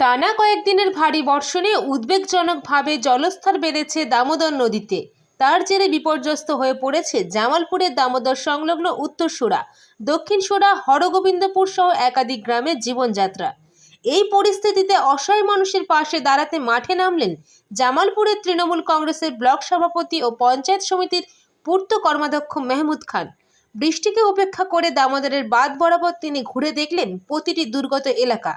টানা কয়েকদিনের ভারী বর্ষণে উদ্বেগজনকভাবে জলস্তর বেড়েছে দামোদর নদীতে। তার জেরে বিপর্যস্ত হয়ে পড়েছে জামালপুরের দামোদর সংলগ্ন উত্তরসূরা দক্ষিণ সুরা, হরগোবিন্দপুর সহ একাধিক গ্রামের জীবনযাত্রা। এই পরিস্থিতিতে অসহায় মানুষের পাশে দাঁড়াতে মাঠে নামলেন জামালপুরের তৃণমূল কংগ্রেসের ব্লক সভাপতি ও পঞ্চায়েত সমিতির পূর্ত কর্মাধ্যক্ষ মেহমুদ খান। বৃষ্টিকে উপেক্ষা করে দামোদরের বাদ বরাবর তিনি ঘুরে দেখলেন প্রতিটি দুর্গত এলাকা।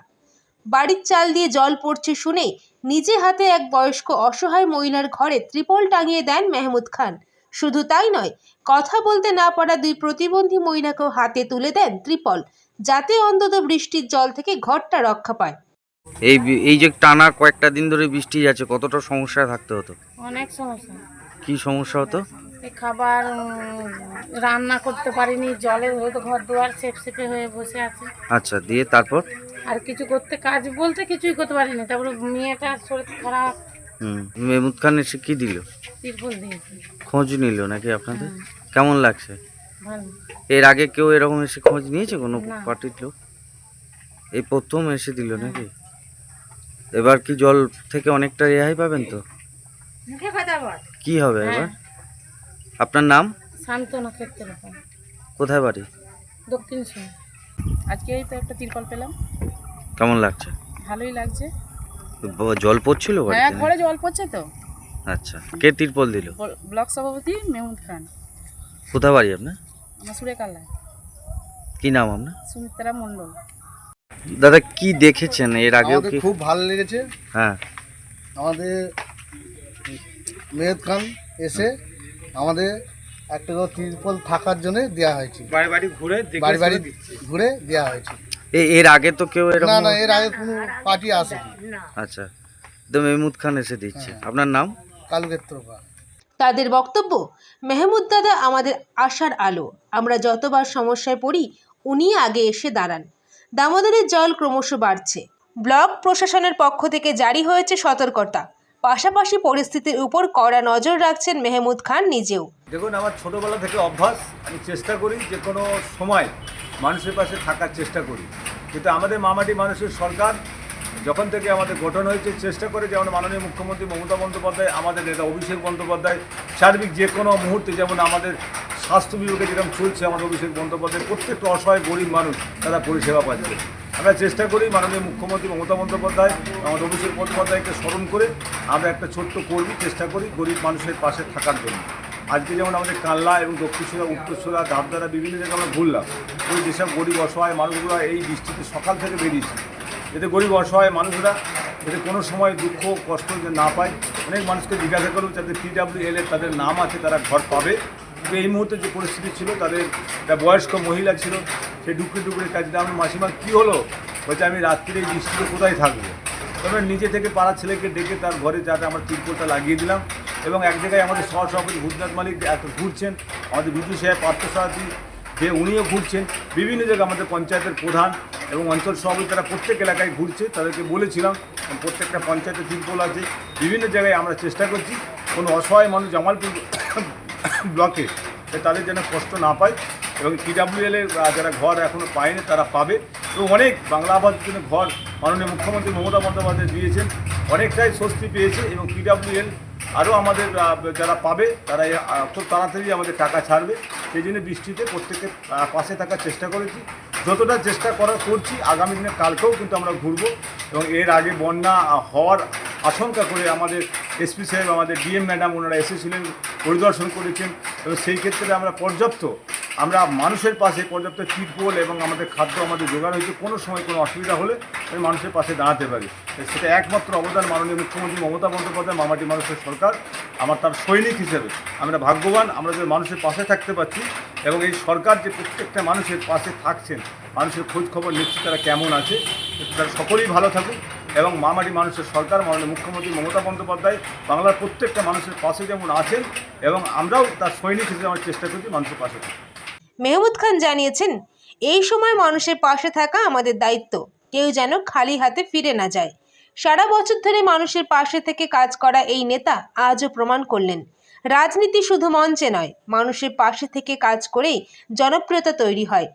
বাড়ির চাল দিয়ে জল পড়ছে শুনে নিজে হাতে এক বয়স্ক অসহায় মহিলার ঘরে ত্রিপল টাঙিয়ে দেন মেহমুদ খান। শুধু তাই নয় কথা বলতে না পারা দুই প্রতিবন্ধী মহিলাকেও হাতে তুলে দেন ত্রিপল যাতে অন্তত বৃষ্টির জল থেকে ঘরটা রক্ষা পায়। এই এই যে টানা কয়েকটা দিন ধরে বৃষ্টি যাচ্ছে কতটা সমস্যা থাকতে হতো? অনেক সমস্যা। কি সমস্যা হতো? খাবার রান্না করতে পারিনি জলে হয়তো ঘর দুয়ার সেপ সেপে হয়ে বসে আছে। আচ্ছা দিয়ে তারপর? আর কিছু করতে কাজ বলতে কিছুই করতে পারিনি। তারপরে মেয়েটা শরীর খারাপ। হুম মেহমুদ খান এসে কি দিল? তিরপল দিয়েছে। খোঁজ নিল নাকি আপনাদের? কেমন লাগছে? ভালো। এর আগে কেউ এরকম এসে খোঁজ নিয়েছে কোনো। পার্টির লোক? এই প্রথম এসে দিল নাকি? এবার কি জল থেকে অনেকটা রেহাই পাবেন তো? কি হবে হ্যাঁ। এবার? আপনার নাম? সান্ত্বনা ক্ষেত্রে কোথায় বাড়ি? দক্ষিণ সিং আজকে এই তো একটা তিরপল পেলাম। কেমন লাগছে? ভালোই লাগছে। ব- জল পড়ছিল হ্যাঁ বাড়িতে ঘরে জল পড়ছে তো। আচ্ছা কে তিরপল দিল? বল- ব্লক সভাপতি মেহমুদ খান। কোথায় বাড়ি আপনার? আমার সুরে কাল্লায় কি নাম আপনার? সুমিত্রা মণ্ডল। দাদা কি দেখেছেন? এর আগেও আমাদের কি? খুব ভালো লেগেছে। হ্যাঁ। আমাদের মেহেদ খান এসে আমাদের একটা করে তিরপল থাকার জন্য দেওয়া হয়েছে। বাড়ি বাড়ি ঘুরে বাড়ি বাড়ি ঘুরে দেওয়া হয়েছে। এর আগে তো কেউ না এরকম না এর আগে কোনো পার্টি আসেনি। আচ্ছা তো মেহমুদ খান এসে দিচ্ছে। আপনার নাম? কালুক্ষেত্রপা তাদের বক্তব্য মেহমুদ দাদা আমাদের আশার আলো। আমরা যতবার সমস্যায় পড়ি উনি আগে এসে দাঁড়ান। দামোদরের জল ক্রমশ বাড়ছে। ব্লক প্রশাসনের পক্ষ থেকে জারি হয়েছে সতর্কতা। পাশাপাশি পরিস্থিতির উপর কড়া নজর রাখছেন মেহমুদ খান নিজেও। দেখুন, আমার ছোটোবেলা থেকে অভ্যাস, আমি চেষ্টা করি যে কোনো সময় মানুষের পাশে থাকার চেষ্টা করি। কিন্তু আমাদের মামাটি মানুষের সরকার, যখন থেকে আমাদের গঠন হয়েছে, চেষ্টা করে যেমন মাননীয় মুখ্যমন্ত্রী মমতা বন্দ্যোপাধ্যায়, আমাদের নেতা অভিষেক বন্দ্যোপাধ্যায়, সার্বিক যে কোনো মুহূর্তে যেমন আমাদের স্বাস্থ্য বিভাগে যেরকম চলছে আমাদের অভিষেক বন্দ্যোপাধ্যায়, প্রত্যেকটা অসহায়, গরিব মানুষ তারা পরিষেবা পাচ্ছে। আমরা চেষ্টা করি মাননীয় মুখ্যমন্ত্রী মমতা বন্দ্যোপাধ্যায়, আমাদের অভিষেক বন্দ্যোপাধ্যায়কে স্মরণ করে আমরা একটা ছোট্ট কর্মী চেষ্টা করি গরিব মানুষের পাশে থাকার জন্য। আজকে যেমন আমাদের কাল্লা এবং দক্ষিণসুরা উত্তরসুরা ধাপধারা বিভিন্ন জায়গায় আমরা ঘুরলাম। ওই যেসব গরিব, অসহায় মানুষগুলো এই বৃষ্টিতে সকাল থেকে বেরিয়েছে। এতে গরিব, অসহায় মানুষরা যাতে কোনো সময় দুঃখ, কষ্ট না পায়, অনেক মানুষকে জিজ্ঞাসা করব যাতে পিডাব্লিউ এল তাদের নাম আছে, তারা ঘর পাবে। এই মুহূর্তে যে পরিস্থিতি ছিল, তাদের বয়স্ক মহিলা ছিল, সে ডুকরে ডুকরে কাজ আমার মাসিমা, কী হলো? বলছে, আমি রাত্রিরে এই বৃষ্টিতে কোথায় থাকব? তবে নিজে থেকে পাড়া ছেলেকে ডেকে তার ঘরে যাতে আমরা তিরপলটা লাগিয়ে দিলাম এবং এক জায়গায় আমাদের সহ সভাপতি ভূতনাথ মালিক এত ঘুরছেন, আমাদের বিজু সাহেব, পার্থসারথী, যে উনিও ঘুরছেন, বিভিন্ন জায়গায় আমাদের পঞ্চায়েতের প্রধান এবং অঞ্চল সভাপতি, তারা প্রত্যেক এলাকায় ঘুরছে, তাদেরকে বলেছিলাম, প্রত্যেকটা পঞ্চায়েতের তিরপল আছে। বিভিন্ন জায়গায় আমরা চেষ্টা করছি, কোনো অসহায় মানুষ জামালপুর ব্লকে তাদের যেন কষ্ট না পায় এবং পিডাব্লিউএল এর আহ, যারা ঘর এখনও পায়নি তারা পাবে। এবং অনেক বাংলা আবাসের জন্য ঘর মাননীয় মুখ্যমন্ত্রী মমতা বন্দ্যোপাধ্যায় দিয়েছেন। অনেকটাই স্বস্তি পেয়েছে এবং পিডাব্লিউএল আরও আমাদের যারা পাবে তারা খুব তাড়াতাড়ি আমাদের টাকা ছাড়বে। সেই জন্য বৃষ্টিতে প্রত্যেকের পাশে থাকার চেষ্টা করেছি। যতটা চেষ্টা করা করছি আগামী দিনে কালকেও কিন্তু আমরা ঘুরবো। এবং এর আগে বন্যা হওয়ার আশঙ্কা করে আমাদের এসপি সাহেব, আমাদের ডিএম ম্যাডাম ওনারা এসেছিলেন, পরিদর্শন করেছেন। এবং সেই ক্ষেত্রে আমরা পর্যাপ্ত, আমরা মানুষের পাশে পর্যাপ্ত টিপোল এবং আমাদের খাদ্য আমাদের জোগাড় হয়েছে, কোনো সময় কোনো অসুবিধা হলে আমি মানুষের পাশে দাঁড়াতে পারি। সেটা একমাত্র অবদান মাননীয় মুখ্যমন্ত্রী মমতা বন্দ্যোপাধ্যায়, মামাটি মানুষের সরকার, আমার তার সৈনিক হিসেবে। আমরা ভাগ্যবান, আমরা যে মানুষের পাশে থাকতে পারছি এবং এই সরকার যে প্রত্যেকটা মানুষের পাশে থাকছেন, মানুষের খোঁজ খবর নিচ্ছে তারা কেমন আছে, তারা সকলেই ভালো থাকুক। এবং মামাটি মানুষের সরকার, মাননীয় মুখ্যমন্ত্রী মমতা বন্দ্যোপাধ্যায় বাংলার প্রত্যেকটা মানুষের পাশে যেমন আছেন এবং আমরাও তার সৈনিক হিসেবে আমার চেষ্টা করছি মানুষের পাশে মেহমুদ খান জানিয়েছেন, এই সময় মানুষের পাশে থাকা আমাদের দায়িত্ব। কেউ যেন খালি হাতে ফিরে না যায়। সারা বছর ধরে মানুষের পাশে থেকে কাজ করা এই নেতা আজও প্রমাণ করলেন। রাজনীতি শুধু মঞ্চে নয়, মানুষের পাশে থেকে কাজ করেই জনপ্রিয়তা তৈরি হয়।